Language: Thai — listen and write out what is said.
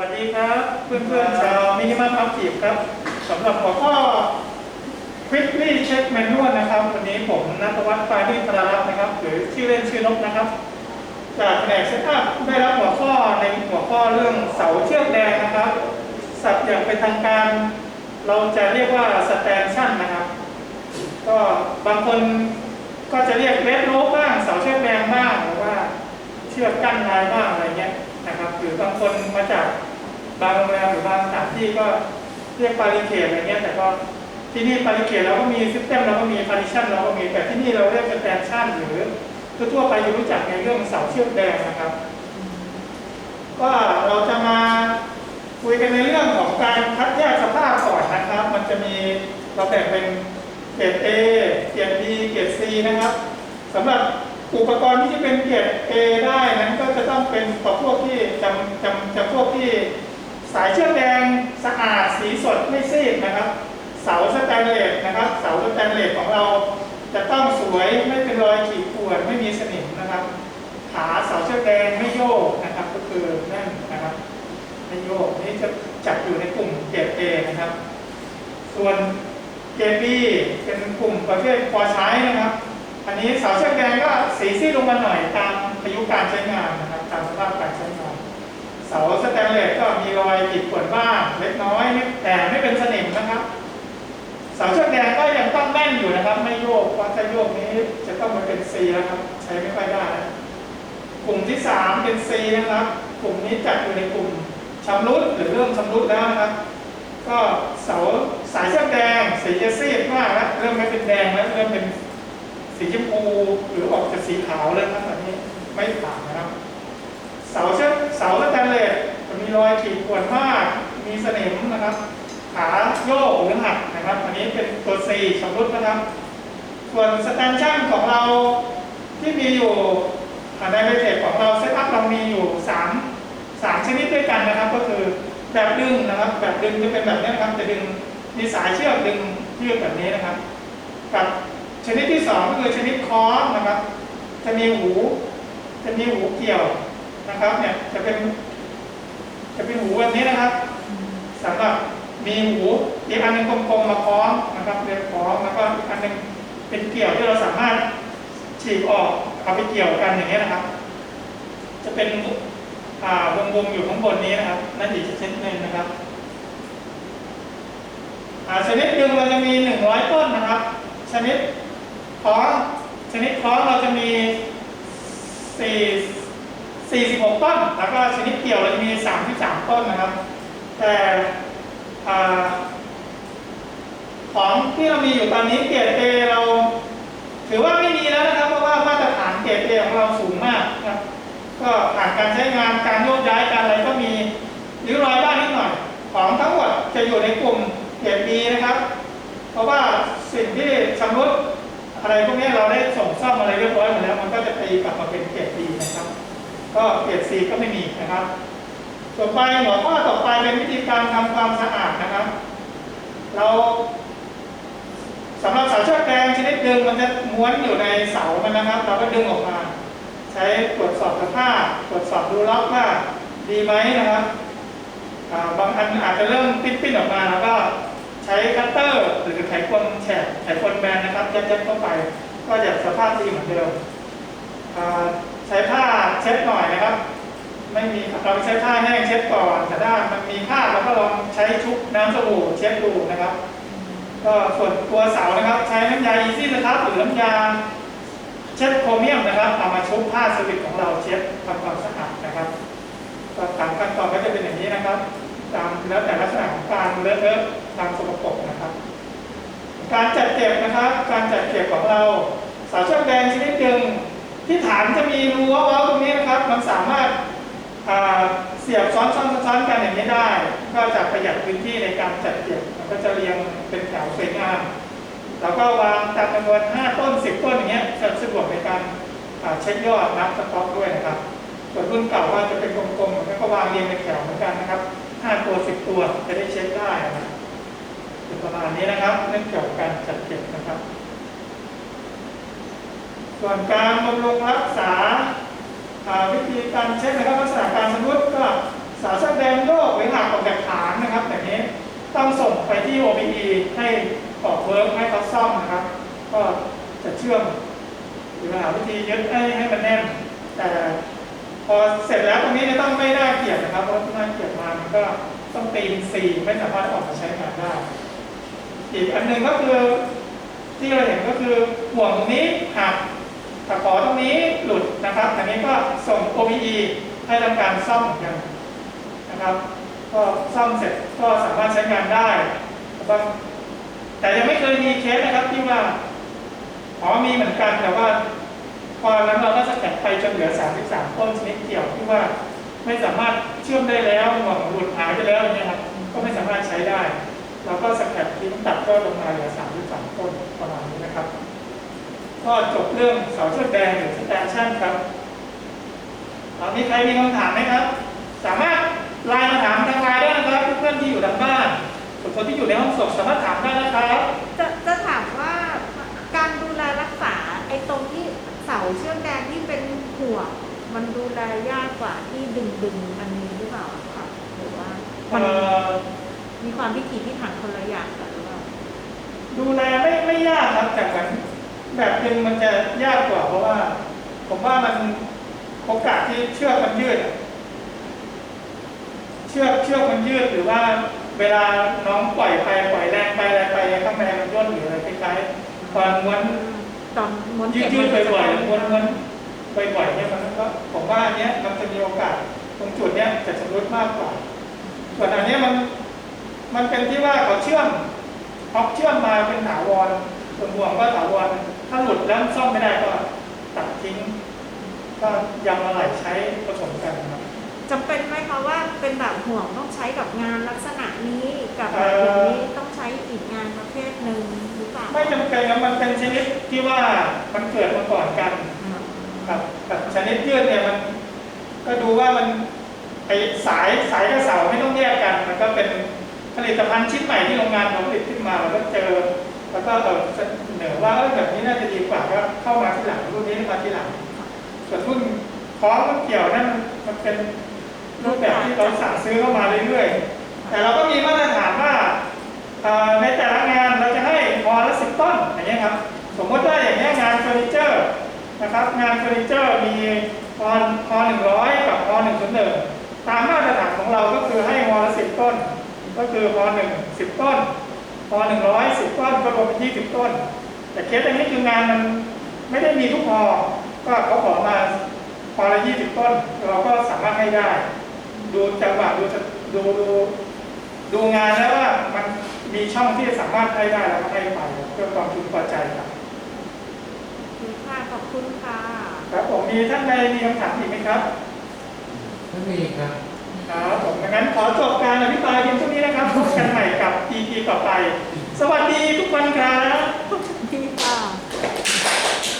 วัสดีครับเพื่อนๆชาวมินิมัมอัพทีฟครับสำหรับหัวข้อ Quickly Check Manual นะครับ วันนี้ผมนัทวัฒน์ปานีพรารัตน์นะครับ หรือชื่อเล่นชื่อนกนะครับ จากแผนกเซตอัพได้รับหัวข้อในหัวข้อเรื่องเสาเชือกแดงนะครับ สับอย่างเป็นทางการ เราจะเรียกว่า Stanchion นะครับ ก็บางคนก็จะเรียกเลดโลบ้าง เสาเชือกแดงบ้างหรือว่าเชือกกั้นลายบ้างอะไรเงี้ย นะครับ หรือบางคนมาจากบางโรงแรมหรือบางสถานที่ก็เรียกปาริเคทอะไรเงี้ยแต่ก็ที่นี่ปาริเคทเราก็มีซิสเต็มเราก็มีพาริชันเราก็มีแต่ที่นี่เราเรียกสแตนชั่นหรือทั่วไปจะรู้จักในเรื่องเสาเชือกแดงนะครับ ก็เราจะมาคุยกันในเรื่องของการคัดแยกสภาพก่อนนะครับ มันจะมีเราแบ่งเป็นเกรด A เกรด B เกรด C นะครับสำหรับ อุปกรณ์ที่จะเป็นเกียรด A ได้นั้นก็จะต้องเป็นตัวพวกที่จำจำจำพวกที่สายเชือกแดงสะอาดสีสดไม่ซีดนะครับ เสาสแตนเลสนะครับ เสาสแตนเลสของเราจะต้องสวยไม่เป็นรอยขีดข่วนไม่มีสนิมนะครับ ขาเสาเชือกแดงไม่โยกนะครับ ก็คือแน่นนะครับไม่โยกนี่จะจัดอยู่ในกลุ่มเกียรด A นะครับ ส่วนเกียรด B เป็นกลุ่มประเภทพอใช้นะครับ อันนี้เสาเชือกแดงก็สีซีดลงมาหน่อยตามอายุการใช้งานนะครับตามสภาพการใช้งาน เสาสแตนเลสก็มีรอยขีดข่วนบ้างเล็กน้อยไม่แต่ไม่เป็นสนิมนะครับ เสาเชือกแดงก็ยังต้องแน่นอยู่นะครับ ไม่โยกเพราะถ้าโยกนี้จะต้องมาเป็น C แล้วครับใช้ไม่ค่อยได้ กลุ่มที่ 3 เป็น C นะครับ กลุ่มนี้จัดอยู่ในกลุ่มชำรุดหรือเริ่มชำรุดแล้วนะครับก็เสาสายเชือกแดงสีจะซีดมากแล้วเริ่มไม่เป็นแดงแล้วเริ่มเป็น สีชมพูหรือออกจากสีขาวแล้วครับอันนี้ไม่ผ่านนะครับ เสาเชือกเสาสแตนเลสจะมีรอยขีดข่วนมาก มีสนิมนะครับ ขาโยกหรือหักนะครับ อันนี้เป็นตัว C ชำรุดนะครับ ส่วนสแตนชั่นของเราที่มีอยู่ในเวทของเราเซตอัพเรามีอยู่3 3ชนิดด้วยกันนะครับ ก็คือแบบดึงนะครับ แบบดึงจะเป็นแบบนี้นะครับ จะดึงมีสายเชือกดึงยืดแบบนี้นะครับ กับ ชนิดที่สองก็คือชนิดคอร์สนะครับ จะมีหู จะมีหูเกี่ยวนะครับเนี่ยจะเป็น จะเป็นหูแบบนี้นะครับสำหรับมีหูอีกอันหนึงกลมๆมาคล้องนะครับเรียกคล้องแล้วก็อีกอันหนึงเป็นเกี่ยวที่เราสามารถฉีกออกเอาไปเกี่ยวกันอย่างนี้นะครับ จะเป็นวงๆอยู่ข้างบนนี้นะครับ นั่นอีกชนิดหนึ่งนะครับชนิดหนึ่งเราจะมีหนึ่งร้อยต้นนะครับ ชนิด ค้องชนิดคล้องเราจะมีสี่46 ต้น แล้วก็ชนิดเกี่ยวเราจะมี 33 ต้นนะครับ แต่ของที่เรามีอยู่ตอนนี้เกรด A เราถือว่าไม่มีแล้วนะครับ เพราะว่ามาตรฐานเกรด A ของเราสูงมากนะครับ ก็ผ่านการใช้งานการโยกย้ายการอะไรก็มีริ้วรอยบ้างนิดหน่อย ของทั้งหมดจะอยู่ในกลุ่มเกรด B นะครับ เพราะว่าสิ่งที่ชำรุด อะไรพวกนี้เราได้ส่งซ่อมอะไรเรียบร้อยหมดแล้วมันก็จะตีกลับมาเป็นเกรด B นะครับ ก็เกรด C ก็ไม่มีนะครับ ต่อไปหัวข้อต่อไปเป็นวิธีการทำความสะอาดนะครับ เราสำหรับสาเชือกแดงชนิดดึงมันจะม้วนอยู่ในเสามันนะครับ เราก็ดึงออกมา ใช้ตรวจสอบสภาพตรวจสอบดูล็อกว่าดีไหมนะครับบางอันอาจจะเริ่มปิ้นๆออกมาแล้วก็ ใช้คัตเตอร์หรือไขควงแฉกไขควงแบนนะครับยัดๆเข้าไป ก็จะสภาพดีเหมือนเดิมใช้ผ้าเช็ดหน่อยนะครับ ไม่มีเราใช้ผ้าแห้งเช็ดก่อนแต่ถ้านมันมีผ้าเราก็ลองใช้ชุบน้ำสบู่เช็ดดูนะครับ ก็ส่วนตัวเสานะครับ ใช้น้ำยาอีซี่นะครับหรือน้ำยาเช็ดโครเมียมนะครับเอามาชุบผ้าสวิตของเราเช็ดทำความสะอาดนะครับตามขั้นตอนก็จะเป็นอย่างนี้นะครับ ตามแล้วแต่ลักษณะของการเลอะเทอะ ตามสกปรกนะครับ การจัดเก็บนะครับ การจัดเก็บของเราสาเชือกแดงชนิดหนึ่งที่ฐานจะมีรูเว้าๆตรงนี้นะครับ มันสามารถาเสียบซ้อนซ้อนซ้อนกันอย่างนี้ได้ ก็จะประหยัดพื้นที่ในการจัดเก็บมันก็จะเรียงเป็นแถวสวยงามแล้วก็วางตามจำนวน 5 ต้น 10 ต้นอย่างเงี้ยจะสะดวกในการเช็คยอดนับสต็อกด้วยนะครับ ส่วนรุ่นเก่าว่าจะเป็นกลมๆแล้วก็วางเรียงเป็นแถวเหมือนกันนะครับ 5 ตัว 10 ตัวจะได้เช็คได้นะครับ ประมาณนี้นะครับเรื่องเกี่ยวกับการจัดเก็บนะครับ ส่วนการบำรุงรักษาวิธีการเช็คนะครับลักษณะการสมมติก็สารแสดงโรคหรือหลักออกจากฐานนะครับแบบนี้ต้องส่งไปที่ OPE ให้ต่อเวิร์กให้เขาซ่อมนะครับ ก็จะเชื่อมหรือหาวิธียึดให้ให้มันแน่น แต่พอเสร็จแล้วตรงนี้จะต้องไม่ได้เกี่ยวนะครับเพราะน่าเกี่ยดมามันก็ต้องตีนสี่ไม่สามารถออกมาใช้งานได้ อีกอันหนึ่งก็คือ ที่เราเห็นก็คือห่วงตรงนี้หักตะขอตรงนี้หลุดนะครับอันนี้ก็ส่ง OBE ให้ทำการซ่อมเหมือนกันนะครับ ก็ซ่อมเสร็จก็สามารถใช้งานได้นะครับแต่ยังไม่เคยมีเคสนะครับที่ว่าอ๋อมีเหมือนกันแต่ว่าพอแล้วเราก็สกัดไปจนเหลือ 33 ต้นชนิดเกี่ยวที่ว่าไม่สามารถเชื่อมได้แล้วห่วงหลุดหายไปแล้วเงี้ยครับก็ไม่สามารถใช้ได้ เราก็ส กัดทิ้งตัดก็ลงมาเหลือ33ต้นประมาณนี้นะครับ ก็จบเรื่องเสาเชือกแดงหรือสแตนชั่นครับตอนนี้ใครมีคำถามไหมครับ สามารถไลน์มาถามทางไลน์ได้นะครับเพื่อนๆที่อยู่ทางบ้านส่วนคนที่อยู่ในห้องส่งสามารถถามได้นะครับจะจะถามว่าการดูแลรักษาไอ้ตรงที่เสาเชือกแดงที่เป็นห่วงมันดูแลยากกว่าที่ดึงดึงๆอันนี้หรือเปล่าคะหรือว่ามันเอ่อ มีความพิถีพิถันคนละอย่างกันหรือเปล่าดูแลไม่ไม่ยากครับแต่เหมือนแบบหนึ่งมันจะยากกว่าเพราะว่า ผมว่ามันโอกาสที่เชือกมันยืดอะเชือกเชือกมันยืดหรือว่าเวลาน้องปล่อยไปปล่อยแรงไปอะไรไปข้างในมันย่นหรืออะไรคล้ายๆตอนม้วนตอนม้วนยืเก็ดบยืดมันจะบ่อยต้ๆงม้วนม้วนบ่อยๆเนี่ยมันก็ผมว่าอันเนี้ยมันจะมีโอกาสตรงจุดเนี้ยจะชำรุดมากกว่าส่วนอันเนี้ยมัน มันเป็นที่ว่าเขาเชื่อมพอเชื่อมมาเป็นถาวรส่วนห่วงก็ถาวรถ้าหลุดแล้วซ่อมไม่ได้ก็ตัดทิ้ง ก็ยำอะไรใช้ผสมกันครับจำเป็นไหมคะว่าเป็นแบบห่วงต้องใช้กับงานลักษณะนี้กับแบบอย่างนี้ต้องใช้อีกงานประเภทหนึ่งหรือเปล่าไม่จำเป็นครับมันเป็นชนิดที่ว่ามันเกิดมาก่อนกันครับแบบชนิดยืดเนี่ยมัน ก็ดูว่ามันไอสายสายกับเสาไม่ต้องแยกกัน มันก็เป็น ผลิตภัณฑ์ชิ้นใหม่ที่โรงงานเราผลิตขึ้นมาเราก็เจอ แล้วก็เออเสนอว่าเออแบบนี้น่าจะดีกว่าก็เข้ามาที่หลังรุ่นนี้มาที่หลัง ส่วนรุ่นคล้องเกี่ยวนั่นมันเป็นรูปแบบที่เราสั่งซื้อเข้ามาเรื่อยๆ แต่เราก็มีมาตรฐานว่าในแต่ละงานเราจะให้พอละสิบต้นอย่างเงี้ยครับ สมมติว่าอย่างเงี้ยงานเฟอร์นิเจอร์นะครับ งานเฟอร์นิเจอร์มีพอพอหนึ่งร้อยกับพอหนึ่งศูนย์หนึ่งตามมาตรฐานของเราก็คือให้พอละสิบต้น ก็คือพอหนึ่งสิบต้นพอหนึ่งร้อยสิบต้นก็รวมเป็นยี่สิบต้น แต่เคสอันนี้คืองานมันไม่ได้มีทุกพอก็เขาขอมาพอละยี่สิบต้น เราก็สามารถให้ได้ ดูจังหวะดูจะดูดูดูงานแล้วว่ามันมีช่องที่จะสามารถให้ได้แล้วก็ให้ไปเพื่อความพึงพอใจครับคุณค่ะขอบคุณค่ะ ครับผมมีท่านใดมีคำถามอีกไหมครับไม่มีครับ ครับผมดังนั้นขอจบการอภิปรายเพียงเท่านี้นะครับพบกันใหม่กับ EP ต่อไป สวัสดีทุกคนครับ